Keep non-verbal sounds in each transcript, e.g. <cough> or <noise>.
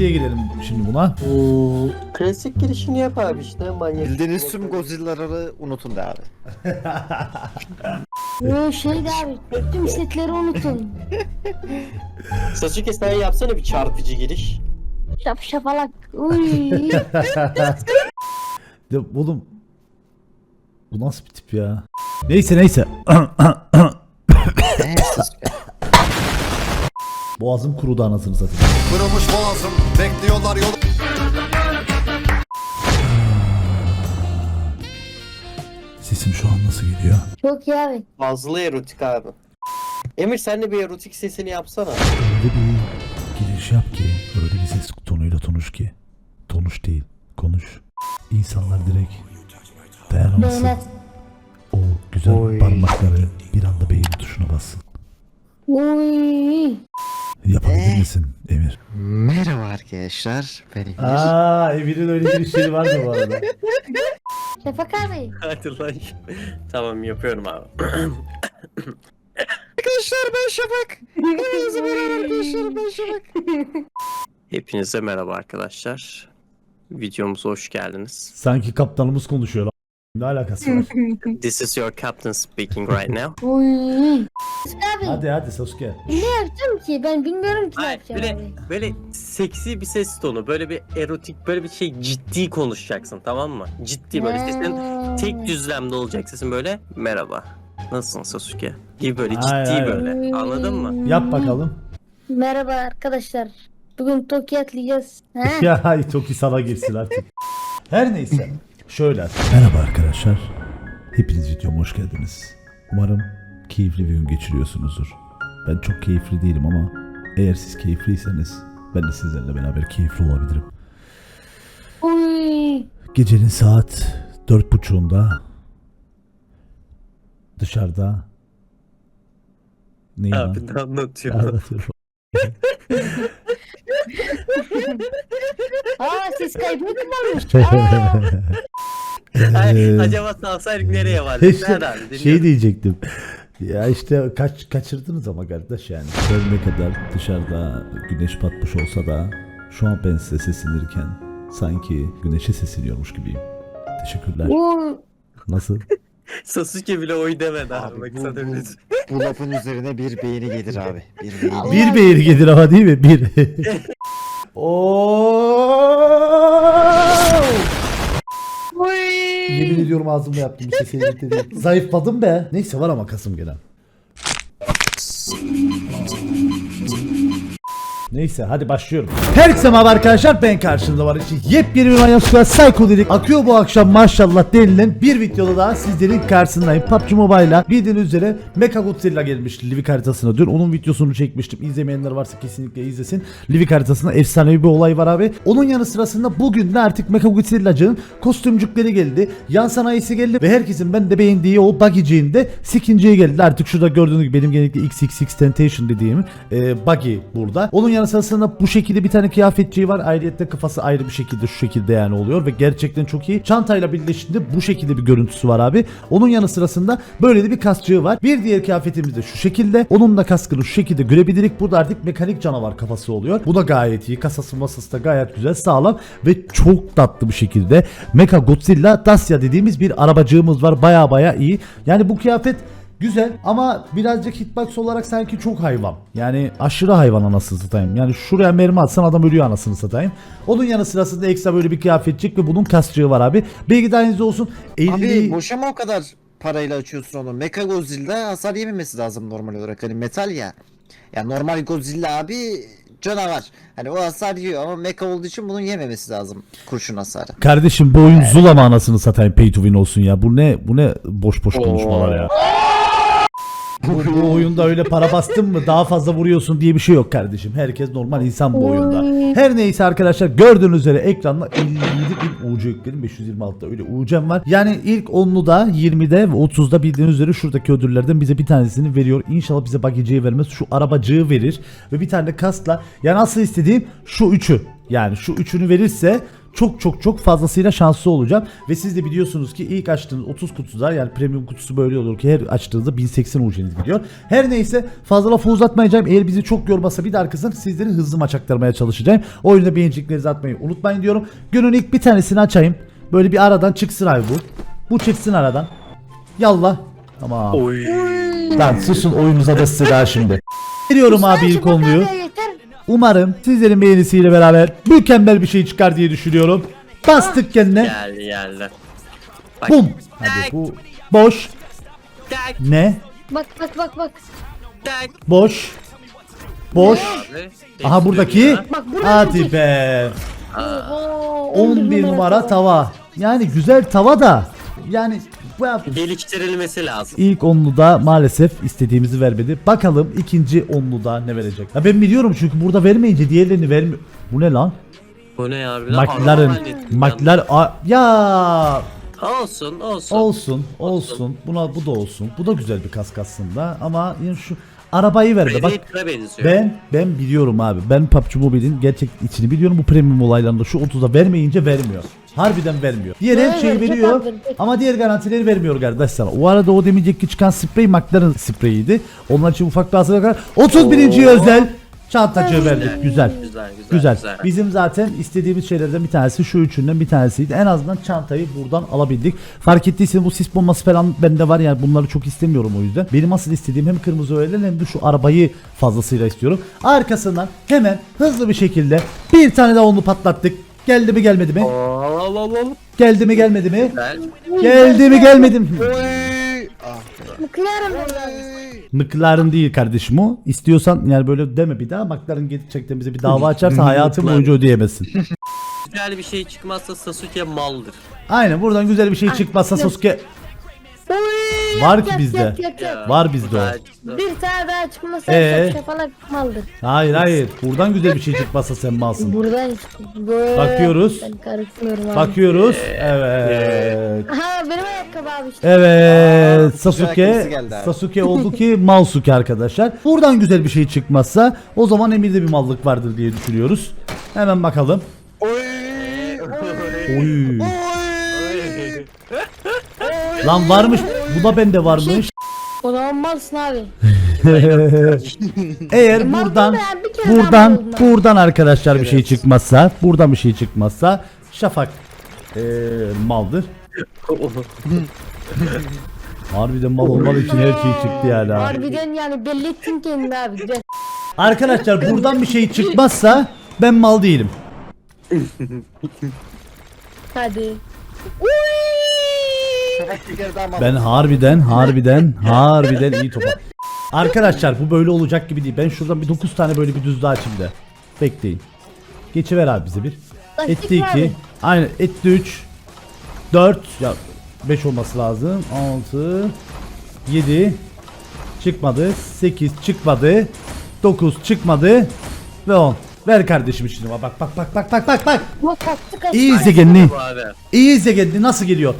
diye girelim şimdi buna. Hmm, klasik girişini yap abi işte manyak. Bildiğiniz tüm Godzilla'ları unutun da abi. Ee, şeydi abi. Tüm setleri unutun. <laughs> Sasuke sen yapsana bir çarpıcı giriş. Şap şapalak. Uy. <laughs> De, oğlum bu nasıl bir tip ya? Neyse neyse. <coughs> Sasuke. Boğazım kurudu anasını satayım. Kırılmış boğazım bekliyorlar yol Sesim şu an nasıl geliyor? Çok iyi abi. Fazla erotik abi. Emir sen de bir erotik sesini yapsana. Öyle bir giriş yap ki, öyle bir ses tonuyla konuş ki. Konuş değil, konuş. İnsanlar direkt dayanamasın. Beğener. O güzel Oy. parmakları bir anda beyin tuşuna bassın. Uy. Yapabilir misin Emir? Merhaba arkadaşlar. Ben Emir. Aa Emir'in öyle girişleri vardı bu arada. <laughs> Şafak abi. Hadi lan. tamam yapıyorum abi. <coughs> Arkadaşlar ben Şafak. Hepinize merhaba arkadaşlar ben Şafak. Hepinize merhaba arkadaşlar. Videomuza hoş geldiniz. Sanki kaptanımız konuşuyor. lan. Ne alakası var? <laughs> This is your captain speaking right now. <laughs> Abi. hadi hadi Sasuke. Ne yapacağım ki? Ben bilmiyorum ki ne Hayır, yapacağım böyle, abi. böyle seksi bir ses tonu, böyle bir erotik, böyle bir şey ciddi konuşacaksın tamam mı? Ciddi böyle sesin Ha. tek düzlemde olacak sesin böyle merhaba. Nasılsın Sasuke? Gibi böyle Hayır, ciddi hayır. böyle. Anladın mı? Yap bakalım. Merhaba arkadaşlar. Bugün Tokyo atlayacağız. Ha? <laughs> ya çok iyi sana girsin artık. Her neyse. Şöyle. Merhaba arkadaşlar. Hepiniz videoma hoş geldiniz. Umarım keyifli bir gün geçiriyorsunuzdur. Ben çok keyifli değilim ama eğer siz keyifliyseniz ben de sizlerle beraber keyifli olabilirim. Uy. Gecenin saat dört buçuğunda dışarıda ne Abi ne anlatıyorum? Anlatıyorum. Aa ses kaybı mı <laughs> kullanmış? Ay, Ee, acaba salsaydık nereye vardı? İşte <laughs> Nerede abi? şey Dinliyorum. diyecektim. Ya işte kaç kaçırdınız ama kardeş yani. Her ne kadar dışarıda güneş batmış olsa da şu an ben size seslenirken sanki güneşe sesleniyormuş gibiyim. Teşekkürler. Nasıl? <laughs> Sasuke bile oy demedi abi. Abi Bak bu, sana bu, öyle- bu lafın üzerine bir beğeni gelir abi. Bir beğeni. Bir beğeni gelir ama değil mi? Bir. <laughs> Oo! Ediyorum ağzımda yaptım bir elimde değil. Zayıfladım be. Neyse var ama kasım gelen. Neyse hadi başlıyorum. Herkese merhaba arkadaşlar ben karşınızda var için yepyeni bir Manyak Squad Psycho dedik. Akıyor bu akşam maşallah denilen bir videoda daha sizlerin karşısındayım. PUBG Mobile'a bildiğiniz üzere Mecha Godzilla gelmiş Livik haritasına dün. Onun videosunu çekmiştim. İzlemeyenler varsa kesinlikle izlesin. Livik haritasında efsanevi bir olay var abi. Onun yanı sırasında bugün de artık Mecha Godzilla'cının kostümcükleri geldi. Yan sanayisi geldi ve herkesin ben de beğendiği o buggy'ciğin de skinceği geldi. Artık şurada gördüğünüz gibi benim genellikle XXX Temptation dediğim e, buggy burada. Onun yanı sırasında bu şekilde bir tane kıyafetçiği var. Ayrıca kafası ayrı bir şekilde şu şekilde yani oluyor ve gerçekten çok iyi. Çantayla birleştiğinde bu şekilde bir görüntüsü var abi. Onun yanı sırasında böyle de bir kaskçığı var. Bir diğer kıyafetimiz de şu şekilde. Onun da kaskını şu şekilde görebilirik. Burada artık mekanik canavar kafası oluyor. Bu da gayet iyi. Kasası masası da gayet güzel sağlam ve çok tatlı bir şekilde Mecha Godzilla Dacia dediğimiz bir arabacığımız var. Baya baya iyi. Yani bu kıyafet Güzel ama birazcık hitbox olarak sanki çok hayvan. Yani aşırı hayvan anasını satayım. Yani şuraya mermi atsan adam ölüyor anasını satayım. Onun yanı sırasında ekstra böyle bir kıyafetçik ve bunun kasçığı var abi. Bilgi dahilinizde olsun. 50 Abi boşa mı o kadar parayla açıyorsun onu? Mecha Godzilla hasar yememesi lazım normal olarak. Hani metal ya. Ya normal Godzilla abi canavar. Hani o hasar yiyor ama mecha olduğu için bunun yememesi lazım kurşun hasarı. Kardeşim bu oyun zulama anasını satayım pay to win olsun ya. Bu ne bu ne boş boş konuşmalar ya. Bu, bu oyunda öyle para bastın mı daha fazla vuruyorsun diye bir şey yok kardeşim. Herkes normal insan bu oyunda. Her neyse arkadaşlar gördüğünüz üzere ekranda 57 bin UC yükledim 526'da öyle UC'm var. Yani ilk 10'luda 20'de ve 30'da bildiğiniz üzere şuradaki ödüllerden bize bir tanesini veriyor. İnşallah bize bagiciyi vermez şu arabacığı verir ve bir tane de kaskla yani asıl istediğim şu üçü. Yani şu üçünü verirse çok çok çok fazlasıyla şanslı olacağım. Ve siz de biliyorsunuz ki ilk açtığınız 30 kutuda yani premium kutusu böyle olur ki her açtığınızda 1080 UC'niz gidiyor. Her neyse fazla lafı uzatmayacağım. Eğer bizi çok yormasa bir de arkasından sizleri hızlı maç aktarmaya çalışacağım. O yüzden beğeneceklerinizi atmayı unutmayın diyorum. Günün ilk bir tanesini açayım. Böyle bir aradan çıksın abi bu. Bu çıksın aradan. Yallah. Tamam. Oy. Lan susun oyununuza da size daha şimdi. Veriyorum abi ilk onluyu. Umarım sizlerin beğenisiyle beraber mükemmel bir şey çıkar diye düşünüyorum. Bastık kendine. Geldi geldi. Bak. Bum. Hadi bu boş. Tak Ne? Bak bak bak bak. tak. Boş. Boş. Abi, Aha buradaki. Bak burada Hadi be. Oo, 11 numara tava. Yani güzel tava da. Yani bu Geliştirilmesi lazım. ilk onluda maalesef istediğimizi vermedi. Bakalım ikinci onluda ne verecek. Ya ben biliyorum çünkü burada vermeyince diğerlerini vermiyor. Bu ne lan? Bu ne ya? Bir de McLaren. McLaren. A- Ya. Olsun olsun. olsun olsun. Buna bu da olsun. Bu da güzel bir kask aslında ama yani şu arabayı verme. Bak Predator'a benziyor. ben ben biliyorum abi. Ben PUBG Mobile'in gerçek içini biliyorum. Bu premium olaylarında şu 30'da vermeyince vermiyor. Harbiden vermiyor. Diğer her Evet, şeyi çok veriyor ama diğer garantileri vermiyor kardeş sana. O arada o demeyecek ki çıkan sprey McLaren spreyiydi. Onlar için ufak bir hazırlık var. 31. özel çantacı verdik. Güzel. Güzel güzel. Güzel. güzel. Bizim zaten istediğimiz şeylerden bir tanesi şu üçünden bir tanesiydi. En azından çantayı buradan alabildik. Fark ettiysen bu sis bombası falan bende var yani bunları çok istemiyorum o yüzden. Benim asıl istediğim hem kırmızı öğelen hem de şu arabayı fazlasıyla istiyorum. Arkasından hemen hızlı bir şekilde bir tane daha onu patlattık. Geldi mi gelmedi mi? Al al al. Geldi mi gelmedi mi? Güzel. Geldi mi gelmedi mi? Oy! Ah. McLaren değil kardeşim o. İstiyorsan yani böyle deme bir daha. McLaren gerçekten bize bir dava açarsa hayatın boyunca ödeyemezsin. <laughs> Güzel bir şey çıkmazsa Sasuke maldır. Aynen buradan güzel bir şey çıkmazsa Sasuke Oy, Var ki bizde. Var bizde o. Bir tane daha çıkmasa Ee? çok şafalak maldır. Hayır hayır. Buradan güzel bir şey çıkmazsa sen malsın. Buradan işte. Böyle. Bakıyoruz. Ben karışmıyorum abi. Bakıyoruz. Evet. Aha benim ayakkabı işte. Evet. Aa, Sasuke. güzel geldi abi. Sasuke oldu ki Malsuke arkadaşlar. Buradan güzel bir şey çıkmazsa o zaman Emir'de bir mallık vardır diye düşünüyoruz. Hemen bakalım. Oy! Oy. Oy! <laughs> Lan varmış. Bu da bende varmış. O zaman malsın abi. <laughs> Eğer Mal buradan da ben bir kere daha buradan buldum buradan arkadaşlar bir şey çıkmazsa, buradan bir şey çıkmazsa Şafak eee maldır. <laughs> Harbiden mal olmadığı için her şey çıktı yani abi. Harbiden yani belli ettin kendini abi. Güzel. Arkadaşlar buradan bir şey çıkmazsa ben mal değilim. Hadi. Ben harbiden harbiden harbiden iyi topa. Arkadaşlar bu böyle olacak gibi değil. Ben şuradan bir 9 tane böyle bir düz daha açayım da. Bekleyin. Geçiver abi bize bir. Etti var 2. mı? Aynen etti 3. 4. Ya 5 olması lazım. 6. 7. Çıkmadı. 8 çıkmadı. 9 çıkmadı. Ve 10. Ver kardeşim şimdi bak bak bak bak bak bak bak. Bak kaçtı kaçtı. İyi izle kendini. İyi izle kendini nasıl geliyor.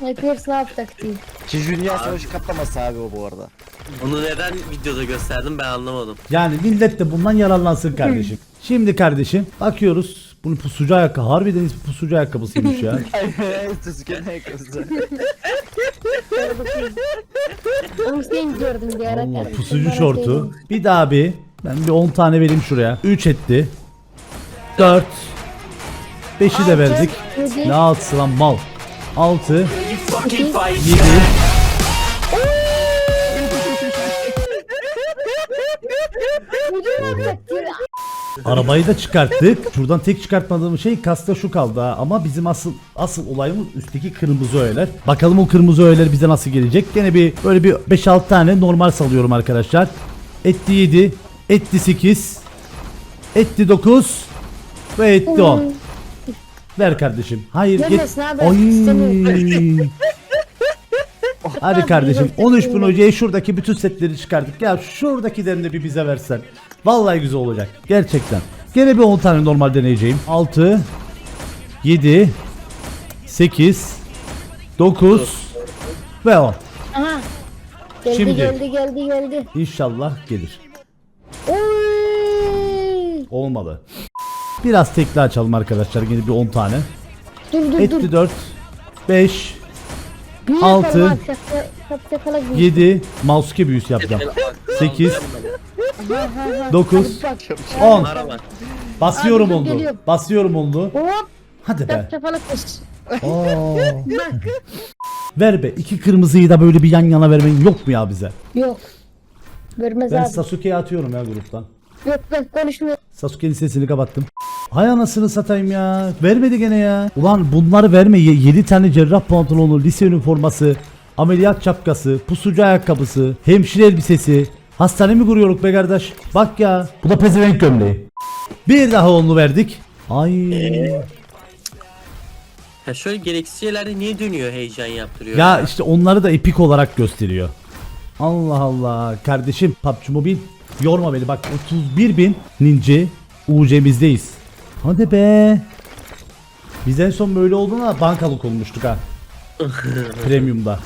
Hyper Slap taktiği. İkinci Dünya Savaşı kaplaması abi o bu arada. Onu neden videoda gösterdim ben anlamadım. Yani millet de bundan yararlansın kardeşim. Şimdi kardeşim bakıyoruz. Bunun pusucu ayakkabı. Harbiden ismi pusucu ayakkabısıymış ya. <laughs> Sasuke'nin ayakkabısı. Onu sen gördüm bir ara. Allah kardeşim. pusucu Bana şortu. Bir daha bir. Ben bir 10 tane vereyim şuraya. 3 etti. 4. 5'i de verdik. yedi. Ne altısı lan mal. 6. Sekiz. 7. Ucuna taktiği. Arabayı da çıkarttık. Şuradan tek çıkartmadığım şey kasta şu kaldı ha. Ama bizim asıl asıl olayımız üstteki kırmızı öğeler. Bakalım o kırmızı öğeler bize nasıl gelecek. Gene bir böyle bir 5-6 tane normal salıyorum arkadaşlar. Etti 7, etti 8, etti 9 ve etti 10. Ver kardeşim. Hayır git. Gelmesin abi, Oy. istemiyorum. <laughs> Hadi kardeşim 13 bin hocaya şuradaki bütün setleri çıkardık. Ya şuradakilerini de bir bize versen. Vallahi güzel olacak. Gerçekten. Gene bir 10 tane normal deneyeceğim. 6 7 8 9 ve 10. Aha. Geldi Şimdi. geldi geldi geldi. İnşallah gelir. Olmadı. Biraz tekli açalım arkadaşlar. Yine bir 10 tane. Dur dur dur. Etti 4 5 Büyü altı, yapalım abi, şapka- şapka falan giy. 7 Mausuke büyüsü yapacağım. Sekiz, Ha, ha, ha. 9 Hadi bak. 10 Arama. Basıyorum Abi, dur, oldu. geliyorum. Basıyorum oldu. Hop. Hadi be. Oo. Ver be. iki kırmızıyı da böyle bir yan yana vermen yok mu ya bize? Yok. Vermez Ben abi. Sasuke'yi atıyorum ya gruptan. Yok ben konuşmuyorum. Sasuke'nin sesini kapattım. Hay anasını satayım ya. Vermedi gene ya. Ulan bunları verme. 7 tane cerrah pantolonu, lise üniforması, ameliyat şapkası, pusucu ayakkabısı, hemşire elbisesi. Hastane mi kuruyoruz be kardeş? Bak ya. Bu da pezevenk gömleği. Bir daha onlu verdik. Ay. Ya şöyle gereksiz şeylerde niye dönüyor heyecan yaptırıyor? Ya işte onları da epik olarak gösteriyor. Allah Allah. Kardeşim PUBG Mobile yorma beni bak 31 bin ninja UC'mizdeyiz. Hadi be. Biz en son böyle olduğunda bankalık olmuştuk ha. <laughs> Premium'da. Ha,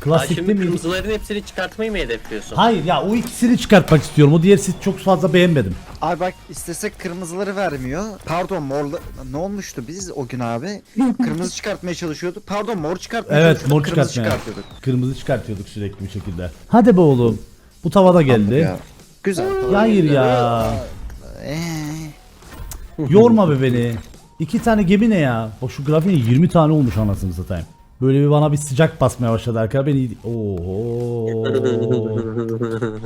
Klasikte şimdi mi? kırmızıların hepsini çıkartmayı mı hedefliyorsun? Hayır ya o ikisini çıkartmak istiyorum. O diğer sit çok fazla beğenmedim. Abi bak istesek kırmızıları vermiyor. Pardon morla... Ne olmuştu biz o gün abi? Kırmızı çıkartmaya çalışıyorduk. Pardon mor çıkartmaya Evet çalışıyorduk. mor Kırmızı çıkartmaya. çıkartıyorduk. Kırmızı çıkartıyorduk sürekli bir şekilde. Hadi be oğlum. Bu tavada geldi. Ya. Güzel. Ya hayır ya. Eee. Yorma be beni. İki tane gemi ne ya? O şu grafiğe 20 tane olmuş anasını satayım. Böyle bir bana bir sıcak basmaya başladı arkadaşlar. Beni Oho.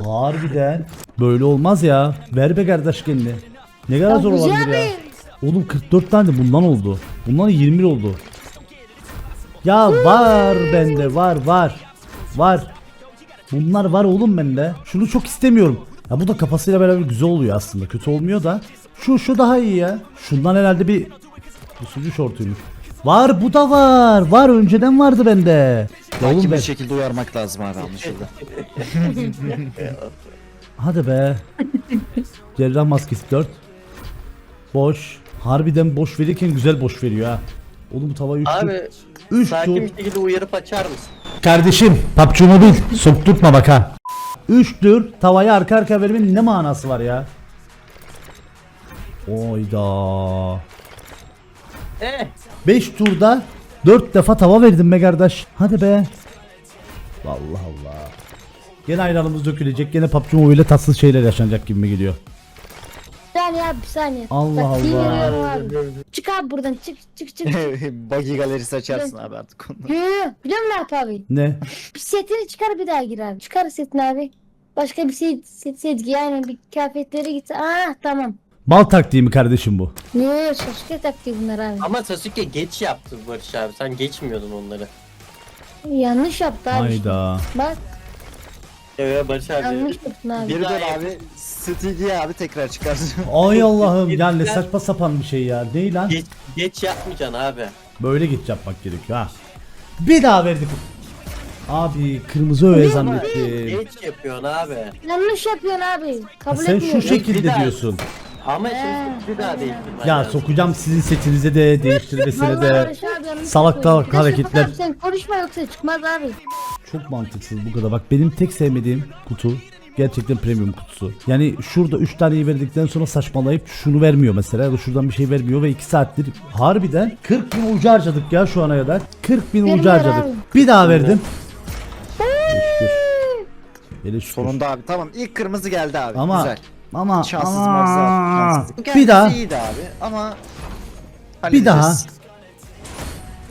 Harbiden. Böyle olmaz ya. Ver be kardeş kendini. Ne kadar zor olabilir ya. Oğlum 44 tane de bundan oldu. Bundan 20 oldu. Ya var bende var var. Var. Bunlar var oğlum bende. Şunu çok istemiyorum. Ya bu da kafasıyla beraber güzel oluyor aslında. Kötü olmuyor da. Şu şu daha iyi ya. Şundan herhalde bir usucu şortuymuş. Var bu da var. Var önceden vardı bende. Ya oğlum Belki ben. bir şekilde uyarmak lazım abi anlaşıldı. <laughs> Hadi be. Cerrah maskesi 4. Boş. Harbiden boş verirken güzel boş veriyor ha. Oğlum bu tava 3 Abi 3 sakin tur. bir şekilde uyarıp açar mısın? Kardeşim PUBG Mobile sokturtma bak ha. 3 tur tavayı arka arka vermenin ne manası var ya? Oyda. Eh. 5 turda 4 defa tava verdim be kardeş. Hadi be. Allah Allah. Gene ayranımız dökülecek. Gene PUBG Mobile'de tatsız şeyler yaşanacak gibi mi geliyor? Bir saniye abi bir saniye. Allah Bak, Allah. abi. Çık abi buradan çık çık çık. <laughs> Buggy galerisi açarsın abi artık onu. Yo yo. Biliyor musun ne yap abi? Ne? Bir setini çıkar bir daha gir abi. Çıkar setini abi. Başka bir şey giy aynen bir kıyafetlere git. Ah tamam. Bal taktiği mi kardeşim bu? Yo şaşkın taktiği bunlar abi. Ama Sasuke geç yaptı Barış abi. Sen geçmiyordun onları. Yanlış yaptı abi. Hayda. Bak Evet Barış abi. yanlış yaptın abi. Geri daha dön abi. Stevie abi tekrar çıkar. <laughs> Ay Allah'ım ya ne saçma sapan bir şey ya. Değil lan. Geç, geç yapmayacaksın abi. Böyle git yapmak gerekiyor ha. Bir daha verdik. Abi kırmızı öğe zannettim. Geç yapıyorsun abi. Yanlış yapıyorsun abi. Kabul Sen etmiyorum. şu şekilde Bir daha. diyorsun. Ama şimdi bir daha değiştirmen Ya sokacağım sizin setinize de değiştirmesine Vallahi de. Barış abi yanlış salak yapıyorsun. salak Bir de hareketler. Şafak abi Sen konuşma yoksa çıkmaz abi. Çok mantıksız bu kadar. Bak benim tek sevmediğim kutu gerçekten premium kutusu. Yani şurada 3 taneyi verdikten sonra saçmalayıp şunu vermiyor mesela ya da şuradan bir şey vermiyor ve 2 saattir harbiden 40 bin ucu harcadık ya şu ana kadar. 40 bin ucu Vermiyor harcadık. abi. Bir daha verdim. Hele şükür. Sonunda abi tamam ilk kırmızı geldi abi. Ama Güzel. ama Şanssız ama marzı şanssız. bir Kendisi daha iyiydi abi ama bir daha halledeceğiz.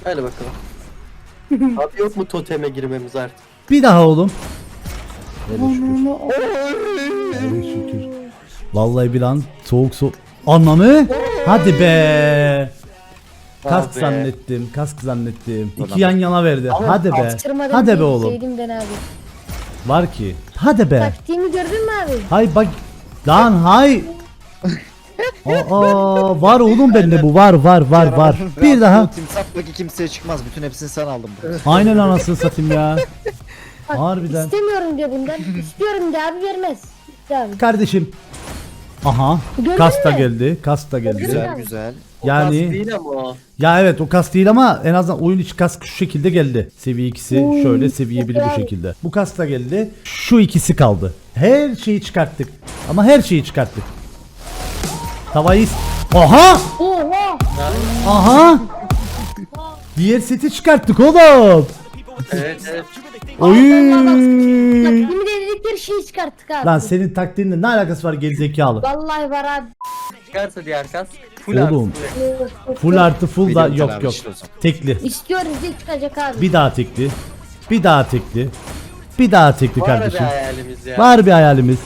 Hadi bakalım. <laughs> abi yok mu toteme girmemiz artık? bir daha oğlum. Hele şükür. Hele şükür. Vallahi bir an soğuk soğuk. Ananı? Hadi be. Kask Abi. zannettim. Kask zannettim. İki yan yana verdi. Hadi be. Hadi be oğlum. Sevdim ben abi. Var ki. Hadi be. Taktiğimi gördün mü abi? Hay bak. Lan hay. Aa, var oğlum bende bu var var var var. Bir daha. Timsah buggy kimseye çıkmaz. Bütün hepsini sen aldın. bu. Aynen anasını satayım ya. Bak, Harbiden. İstemiyorum diyor bundan. İstiyorum diye abi vermez. İşte abi. Kardeşim. Aha. Gördün Kas da mü? geldi. Kas da geldi. Güzel güzel. Yani değil ama o. ya evet o kas değil ama en azından oyun içi kask şu şekilde geldi. Seviye ikisi Hmm, şöyle seviye 1 bu şekilde. Bu kas da geldi. Şu ikisi kaldı. Her şeyi çıkarttık. Ama her şeyi çıkarttık. Tavayı... Aha! Oha. Aha! Diğer seti çıkarttık oğlum. Evet evet. Oy! Bak yemin dedikleri şeyi çıkarttık abi. Lan senin taktiğinle ne alakası var gerizekalı? Vallahi var abi. Çıkarsa diğer kas. Full Oğlum. artı. Full artı full da Biliyorum yok abi, yok. işte o zaman. Tekli. İstiyoruz diye çıkacak abi. Bir daha tekli. Bir daha tekli. Bir daha tekli Var bir kardeşim. hayalimiz ya. Var bir hayalimiz.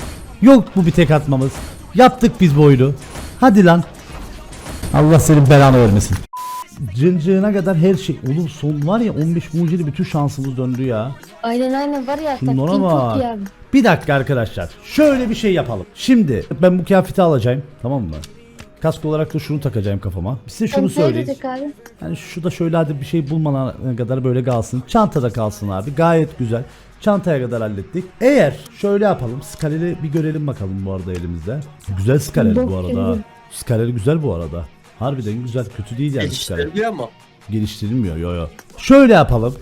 Yok bu bir tek atmamız. Yaptık biz bu oyunu. Hadi lan. Allah senin belanı vermesin. Cıncığına kadar her şey. Oğlum son var ya 15 mucidi bütün şansımız döndü ya. Aynen aynen var ya. Şunlara taktiğin çok bak. iyi abi. Bir dakika arkadaşlar. Şöyle bir şey yapalım. Şimdi ben bu kıyafeti alacağım. Tamam mı? Kask olarak da şunu takacağım kafama. Size şunu Kontrol söyleyeyim. abi. Yani şu da şöyle hadi bir şey bulmana kadar böyle kalsın. Çantada kalsın abi. Gayet güzel. Çantaya kadar hallettik. Eğer şöyle yapalım. Skaleli bir görelim bakalım bu arada elimizde. Güzel skaleli bu arada. gibi. Skaleli güzel bu arada. Harbiden güzel. Kötü değil yani skaleli. Geliştiriliyor mu? Geliştirilmiyor yo yo. Şöyle yapalım.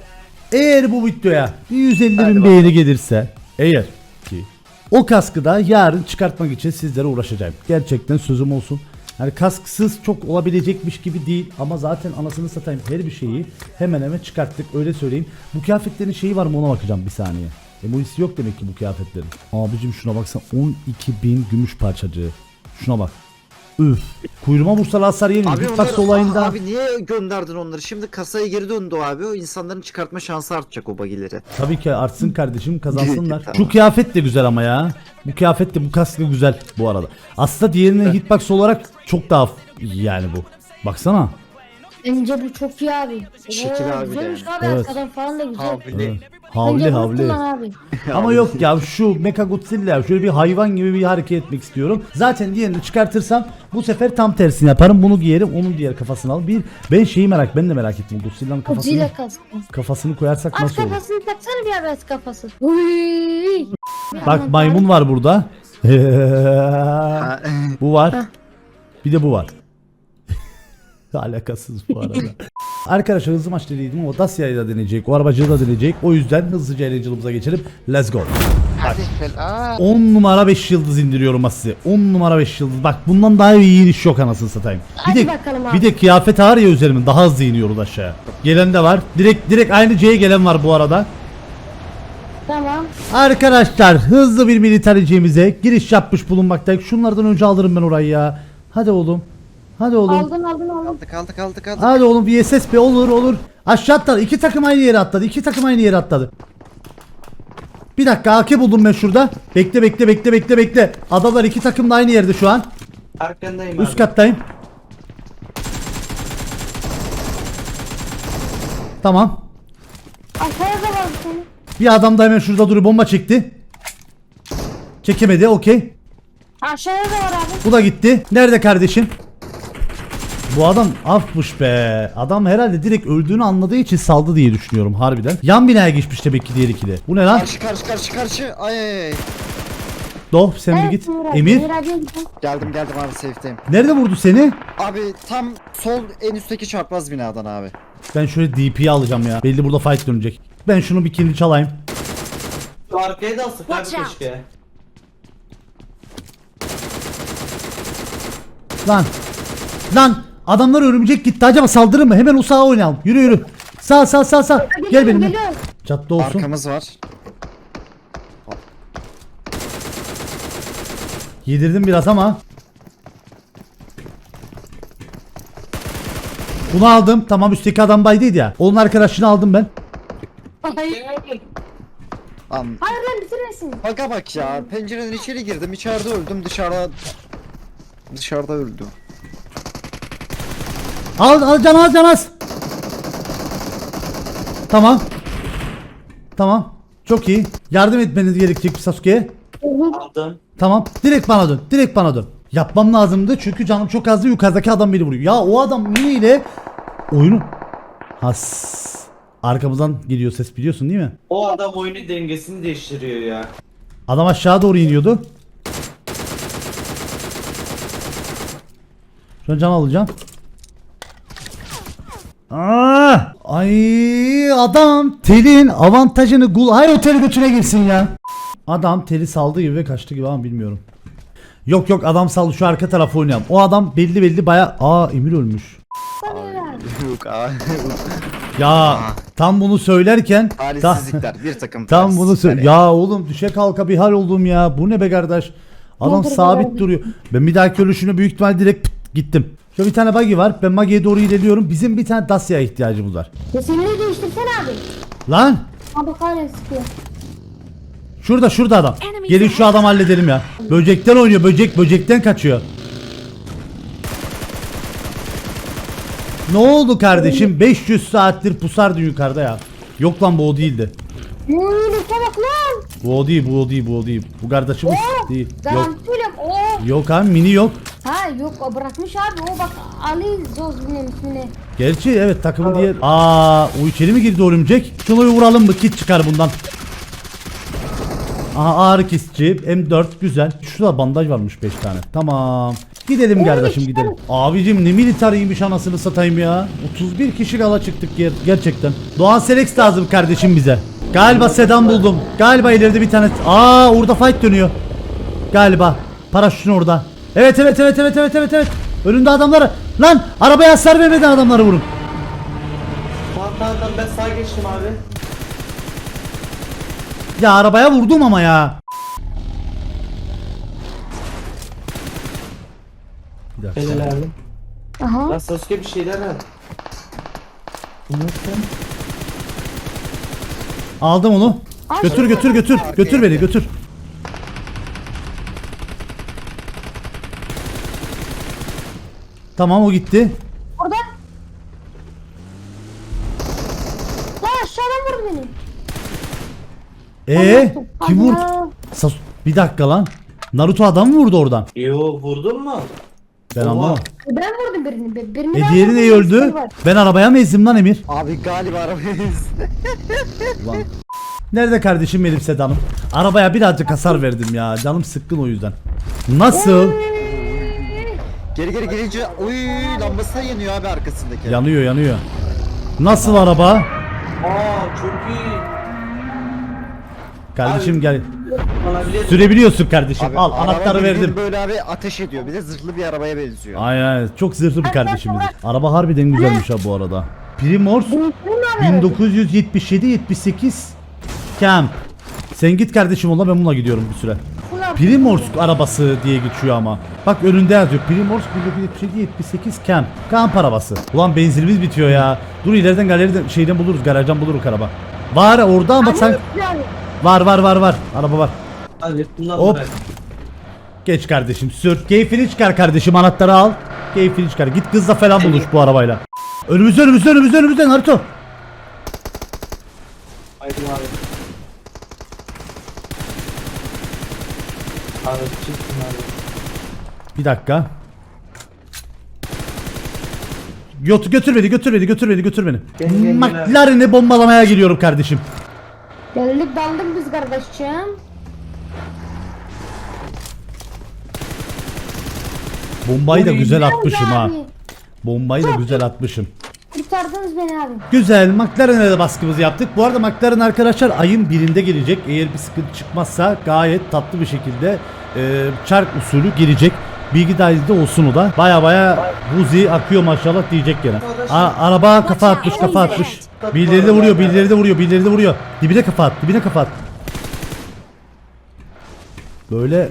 Eğer bu videoya bir 150 Hadi bin bakalım. beğeni gelirse eğer ki o kaskı da yarın çıkartmak için sizlere uğraşacağım. Gerçekten sözüm olsun. Yani kasksız çok olabilecekmiş gibi değil ama zaten anasını satayım her bir şeyi hemen hemen çıkarttık öyle söyleyeyim. Bu kıyafetlerin şeyi var mı ona bakacağım bir saniye. Emojisi yok demek ki bu kıyafetlerin. Abicim şuna baksan 12 bin gümüş parçacığı. Şuna bak. Üf. Kuyruğuma vursalar hasar yerim. Abi, onları- olayında. abi niye gönderdin onları? Şimdi kasaya geri döndü o abi. O insanların çıkartma şansı artacak o bagileri. Tabii ki artsın kardeşim kazansınlar. <laughs> Tamam. Şu kıyafet de güzel ama ya. Bu kıyafet de bu kask da güzel bu arada. Aslında diğerine hitbox olarak çok daha yani bu. Baksana. Bence bu çok iyi abi. Şekil abi de Güzelmiş yani. abi Evet. arkadan falan da güzel. Havli. Havli Bence havli. abi. <laughs> Ama yok ya şu Mecha Godzilla şöyle bir hayvan gibi bir hareket etmek istiyorum. Zaten diğerini çıkartırsam bu sefer tam tersini yaparım. Bunu giyerim onun diğer kafasını al. Bir ben şeyi merak ben de merak ettim. Godzilla'nın kafasını Godzilla kaskı. kafasını koyarsak At nasıl olur? kafasını taksana bir abi at kafası. Uy. Bak maymun var burada. <laughs> bu var. Bir de bu var. <laughs> Alakasız bu arada. Arkadaşlar hızlı maç dediydim ama Dacia'yı da deneyecek. O arabacığı da deneyecek. O yüzden hızlıca eğlenceliğimize geçelim. Let's go. Bak. 10 numara 5 yıldız indiriyorum size. 10 numara 5 yıldız. Bak bundan daha iyi iniş yok anasını satayım. Bir de, bir de kıyafet ağır ya üzerimin daha hızlı iniyoruz aşağıya. Gelen de var. Direkt direkt aynı C'ye gelen var bu arada. Tamam. Arkadaşlar hızlı bir militariciğimize giriş yapmış bulunmaktayız. Şunlardan önce alırım ben orayı ya. Hadi oğlum. Hadi oğlum. Aldın aldın aldın. Aldık aldık aldık aldık. Hadi oğlum VSS be olur olur. Aşağı atladı. İki takım aynı yere atladı. İki takım aynı yere atladı. Bir dakika AK buldum ben şurada. Bekle bekle bekle bekle bekle. Adalar iki takım da aynı yerde şu an. Arkandayım Üst abi. kattayım. Tamam. Aşağıya da var senin. Bir adam da hemen şurada duruyor bomba çekti. Çekemedi okey. Aşağıya da var abi. Bu da gitti. Nerede kardeşim? Bu adam afmış be. Adam herhalde direkt öldüğünü anladığı için saldı diye düşünüyorum harbiden. Yan binaya geçmiş demek ki diğer ikili. Bu ne lan? Karşı karşı karşı karşı. Ay ay ay. Doh sen bir git. Emir abi, Emir. Gidin. Geldim geldim abi safe'deyim. Nerede vurdu seni? Abi tam sol en üstteki çarpmaz binadan abi. Ben şöyle DP'yi alacağım ya. Belli burada fight dönecek. Ben şunu bir kilini çalayım. Şu arkaya da alsak abi Watch out. keşke. Lan. Lan. Adamlar örümcek gitti. Acaba saldırır mı? Hemen o sağa oynayalım. Yürü yürü. Sağ sağ sağ sağ. Gel benimle. geliyorum. Çatlı olsun. Arkamız var. Yedirdim biraz ama. Bunu aldım. Tamam üstteki adam baydıydı ya. Onun arkadaşını aldım ben. Hayır. An Hayır lan bitirmesin. Baka bak ya. Pencereden içeri girdim. içeride öldüm. Dışarıda dışarıda öldüm. Al al can al can az. Tamam. Tamam. Çok iyi. Yardım etmeniz gerekecek Sasuke'ye. Aldım. Tamam. Direkt bana dön. Direkt bana dön. Yapmam lazımdı çünkü canım çok azdı yukarıdaki adam beni vuruyor. Ya o adam mini ile oyunu has arkamızdan geliyor ses biliyorsun değil mi? O adam oyunu dengesini değiştiriyor ya. Adam aşağı doğru iniyordu. Şu an can alacağım. Aa, ay adam telin avantajını gul. Hay o teli götüne girsin ya. Adam teli saldı gibi ve kaçtı gibi ama bilmiyorum. Yok yok adam saldı şu arka tarafı oynayalım. O adam belli belli baya... Aa Emir ölmüş. Yok abi. Ya tam bunu söylerken... ta- Talihsizlikler. Bir takım tam bunu talihsizlikler söyle. Ya oğlum düşe kalka bir hal oldum ya. Bu ne be kardeş? Adam sabit dur. duruyor. Ben bir dahaki ölüşüne büyük ihtimal direkt pıt gittim. Şurada bir tane buggy var. Ben buggy'ye doğru ilerliyorum. Bizim bir tane Dacia'ya ihtiyacımız var. Resimleri değiştirsene abi. Lan! Abi hala sıkıyor. Şurada şurada adam. Gelin şu adam halledelim ya. Böcekten oynuyor. Böcek böcekten kaçıyor. Ne oldu kardeşim? 500 saattir pusardı yukarıda ya. Yok lan bu o değildi. Yürü bak lan. Bu o değil, bu o değil, bu o değil. Bu kardeşimiz değil. Yok. Yok abi mini yok. Ha yok o bırakmış abi o bak Ali Zoz bilmem ismini. Gerçi evet takımı diye. Aa, o içeri mi girdi örümcek? Şunu bir vuralım mı? Kit çıkar bundan. Aha ağrı kesici M4 güzel. Şurada bandaj varmış 5 tane. Tamam. Gidelim kardeşim gidelim. Abicim ne militariymiş anasını satayım ya. 31 kişi gala çıktık ger gerçekten. Doğan Selex lazım kardeşim bize. Galiba sedan buldum. Galiba ileride bir tane. Aa orada fight dönüyor. Galiba. Paraşütün orada. Evet evet evet evet evet evet evet. Önünde adamları. Lan arabaya hasar vermeden adamları vurun. Tamam tamam tamam ben sağa geçtim abi. Ya arabaya vurdum ama ya. Bir dakika. Helal abi. Aha. Lan Sasuke bir şeyler ver. Aldım onu. Götür götür götür. Götür beni götür. Tamam o gitti. Orada. Lan aşağıdan vurdu beni. Ee kim vurdu? Allah. Sas- bir dakika lan. Naruto adam mı vurdu oradan? Yo vurdun mu? Ben Oha. anlamadım. Ben vurdum birini. bir- Birini E ben diğeri vurdum, birisi öldü? var. Ben arabaya mı ezdim lan Emir? Abi galiba arabayız. Ulan. Nerede kardeşim benim sedanım? Arabaya birazcık hasar verdim ya. Canım sıkkın o yüzden. Nasıl? Geri geri gelince oy lambası da yanıyor abi arkasındaki. Yanıyor yanıyor. Nasıl araba? Aa çok iyi. Kardeşim Abi- gel. Bana bile Sürebiliyorsun kardeşim. Abi, Al araba anahtarı bildiğin verdim. Böyle abi ateş ediyor. Bir de zırhlı bir arabaya benziyor. Aynen aynen. Çok zırhlı bir kardeşimiz. Araba harbiden güzelmiş ha bu arada. Primors Bunu ne haber? 1977-78 Camp. Sen git kardeşim onunla ben bununla gidiyorum bir süre. Şuna- Primors arabası diye geçiyor ama. Bak önünde yazıyor. Primors 1977-78 Camp. Kamp arabası. Ulan benzinimiz bitiyor ya. Dur ileriden galeriden şeyden buluruz. Garajdan buluruz araba. Var orada ama sen... Yani. Var var var var. Araba var. Hadi bundan Hop. Geç kardeşim sür. Keyfini çıkar kardeşim anahtarı al. Keyfini çıkar. Git kızla falan buluş bu arabayla. Önümüzde önümüzde önümüzde önümüzde Naruto. Haydi abi. Abi çıktın abi. Bir dakika. Götür, götür beni götür beni götür beni götür beni. Gel, gel, gel. McLaren'i bombalamaya geliyorum kardeşim. Geldik daldık biz kardeşim. Bombayı da güzel atmışım ha. Bombayı da güzel atmışım. Kurtardınız beni abi. Güzel McLaren'e de baskımızı yaptık. Bu arada McLaren arkadaşlar ayın birinde gelecek. Eğer bir sıkıntı çıkmazsa gayet tatlı bir şekilde e, çark usulü gelecek. Bilgi dahilinde olsun o da. Baya baya buzi akıyor maşallah diyecek gene. A- araba kafa atmış kafa atmış. Birileri de vuruyor birileri de vuruyor birileri de vuruyor. Dibine kafa at dibine kafa at. Böyle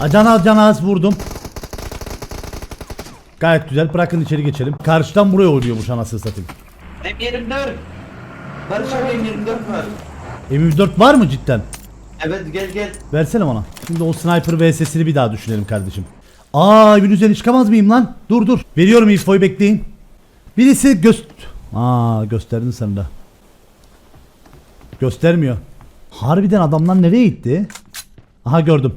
Can az can az vurdum. Gayet güzel. Bırakın içeri geçelim. Karşıdan buraya oynuyormuş anasını satayım. M24. Barış abi M24 var. M24 var mı cidden? Evet gel gel. Versene bana. Şimdi o sniper vs'sini bir daha düşünelim kardeşim. Aa evin üzerine çıkamaz mıyım lan? Dur dur. Veriyorum infoyu bekleyin. Birisi göst... Aa gösterdin sen de. Göstermiyor. Harbiden adamlar nereye gitti? Aha gördüm.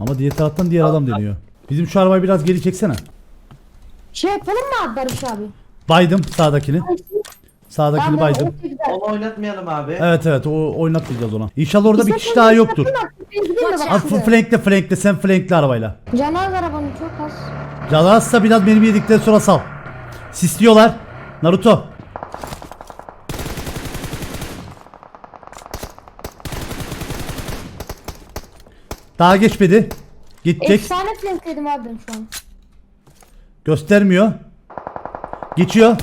Ama diğer taraftan diğer adam deniyor. Bizim şu arabayı biraz geri çeksene. Şey yapalım mı abi Barış abi? Baydım sağdakini. Sağdakini Tamam, baydım. o güzel. Onu oynatmayalım abi. Evet evet o oynatmayacağız ona. İnşallah orada bir kişi daha yoktur. Abi şimdi. flankle flankle sen flankle arabayla. Canaz arabanın çok az. Yalarsa biraz benim yedikten sonra sal. Sisliyorlar. Naruto. Daha geçmedi. Gidecek. Efsane flankledim abi ben şu an. Göstermiyor. Geçiyor.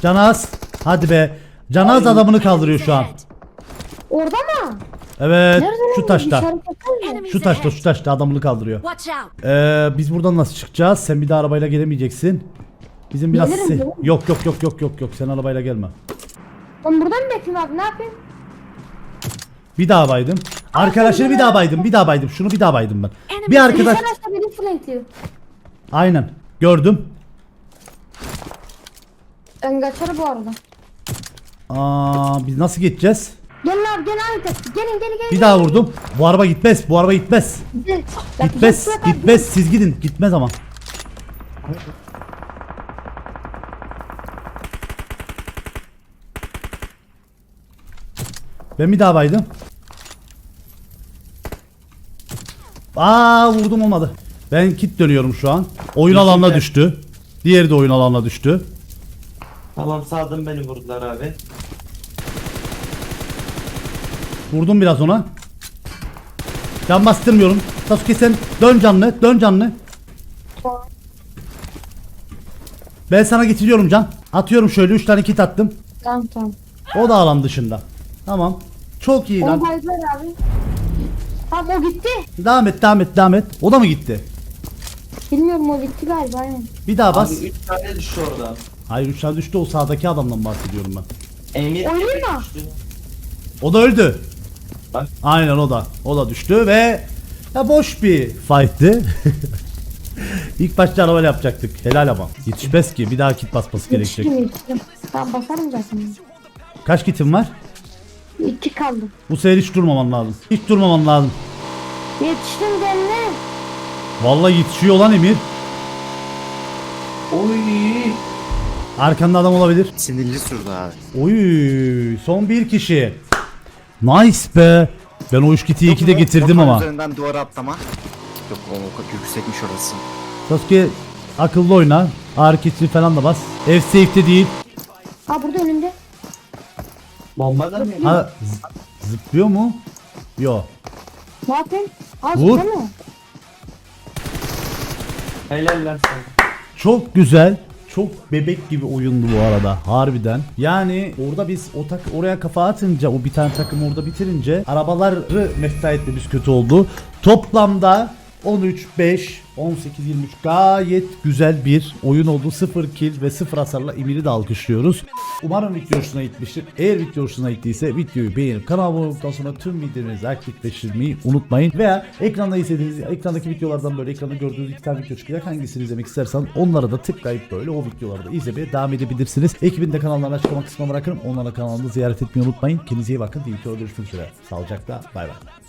Canaz. Hadi be. Canaz adamını kaldırıyor şu an. Orada mı? Evet. Nerede Şu taşta. Şu taşta şu taşta adamını kaldırıyor. Ee, biz buradan nasıl çıkacağız? Sen bir de arabayla gelemeyeceksin. Bizim biraz gelirim. yok yok yok yok yok yok sen arabayla gelme. Ben buradan mı bekleyeyim abi ne yapayım? Bir daha baydım. Arkadaşları bir daha baydım. Bir daha baydım. Şunu bir daha baydım ben. Bir arkadaş. Sen aşağı beni flankliyor. Aynen. Gördüm. Kaçarım bu arada. Aa, biz nasıl geçeceğiz? Gelin abi gelin aynı tepki. Gelin gelin gelin. Bir daha vurdum. Bu araba gitmez. Bu araba gitmez. Gel. Gitmez. Gitmez. Siz gidin. Gitmez ama. Ben bir daha baydım. Aa vurdum olmadı. Ben kit dönüyorum şu an. Oyun alanına düştü. Diğeri de oyun alanına düştü. Tamam sağdım beni vurdular abi. Vurdum biraz ona. Can bastırmıyorum. Sasuke sen dön canlı, dön canlı. Ben sana getiriyorum can. Atıyorum şöyle 3 tane kit attım. Tamam tamam. O da alan dışında. Tamam. Çok iyi Onu lan. baydılar abi. Tamam o gitti. Devam et, devam et, devam et. O da mı gitti? Bilmiyorum o gitti galiba aynen. Bir daha bas. Abi 3 tane düştü oradan. Hayır 3 tane düştü o sağdaki adamdan bahsediyorum ben. Emir mı? düştü. O da öldü. Bak. Aynen o da. O da düştü ve ya boş bir fight'tı. <laughs> İlk başta arabayla yapacaktık. Helal ama. Yetişmez ki. Bir daha kit basması gerekecek. Yetiştim yetiştim. Tamam basarım zaten. Kaç kitin var? İki kaldı. Bu sefer hiç durmaman lazım. Hiç durmaman lazım. Yetiştim kendine. Vallahi yetişiyor lan Emir. Oy. Arkanda adam olabilir. Sinirli sürdü abi. Oy, son bir kişi. Nice be. Ben o üç kiti iki de getirdim ama. üzerinden duvara atlama. Yok o o kadar yüksekmiş orası. Sasuke akıllı oyna. Ağrı kiti falan da bas. Ev safe'de değil. Ha burada önümde. Bomba da mı? Ha, z- zıplıyor mu? Yo. Ne yapayım? Ha Vur. zıplıyor mu? Helal lan sana. Çok güzel. Çok bebek gibi oyundu bu arada harbiden. Yani orada biz o tak oraya kafa atınca o bir tane takım orada bitirince arabaları mesai etmemiz kötü oldu. Toplamda 13 5 18 23 gayet güzel bir oyun oldu. 0 kill ve 0 hasarla Emir'i de alkışlıyoruz. Umarım video hoşuna gitmiştir. Eğer video hoşuna gittiyse videoyu beğenip kanala abone olduktan sonra tüm videolarınızı aktifleştirmeyi unutmayın. Veya ekranda izlediğiniz, ekrandaki videolardan böyle ekranda gördüğünüz iki tane video çıkacak. Hangisini izlemek istersen onlara da tıklayıp böyle o videoları da izlemeye devam edebilirsiniz. Ekibin de kanallarını açıklama kısmına bırakırım. Onlara kanalını ziyaret etmeyi unutmayın. Kendinize iyi bakın. Bir videoda görüşmek üzere. Sağlıcakla. Bay bay.